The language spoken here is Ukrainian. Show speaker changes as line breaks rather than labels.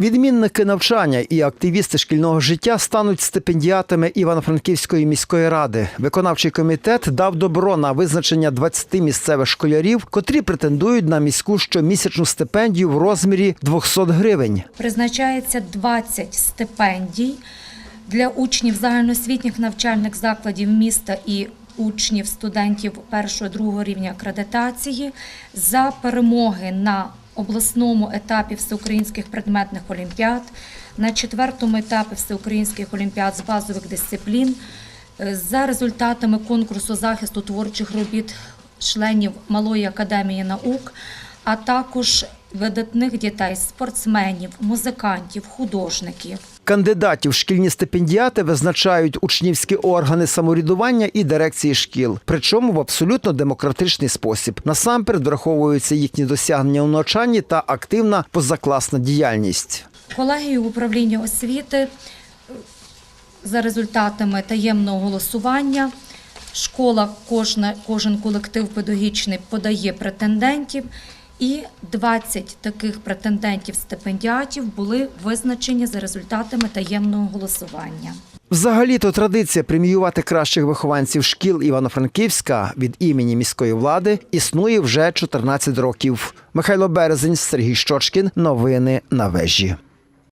Відмінники навчання і активісти шкільного життя стануть стипендіатами Івано-Франківської міської ради. Виконавчий комітет дав добро на визначення 20 місцевих школярів, котрі претендують на міську щомісячну стипендію в розмірі 200 гривень.
Призначається 20 стипендій для учнів загальноосвітніх навчальних закладів міста і учнів студентів першого другого рівня акредитації за перемоги на обласному етапі всеукраїнських предметних олімпіад, на четвертому етапі всеукраїнських олімпіад з базових дисциплін, е, за результатами конкурсу захисту творчих робіт членів Малої академії наук, а також видатних дітей, спортсменів, музикантів, художників.
Кандидатів шкільні стипендіати визначають учнівські органи самоврядування і дирекції шкіл, причому в абсолютно демократичний спосіб. Насамперед враховуються їхні досягнення у навчанні та активна позакласна діяльність.
Колегію управління освіти е, за результатами таємного голосування. Школа, кожна, кожен колектив педагогічний подає претендентів, і 20 таких претендентів-стипендіатів були визначені за результатами таємного голосування.
Взагалі-то традиція преміювати кращих вихованців шкіл Івано-Франківська від імені міської влади існує вже 14 років. Михайло Березень, Сергій Щочкін. Новини на вежі.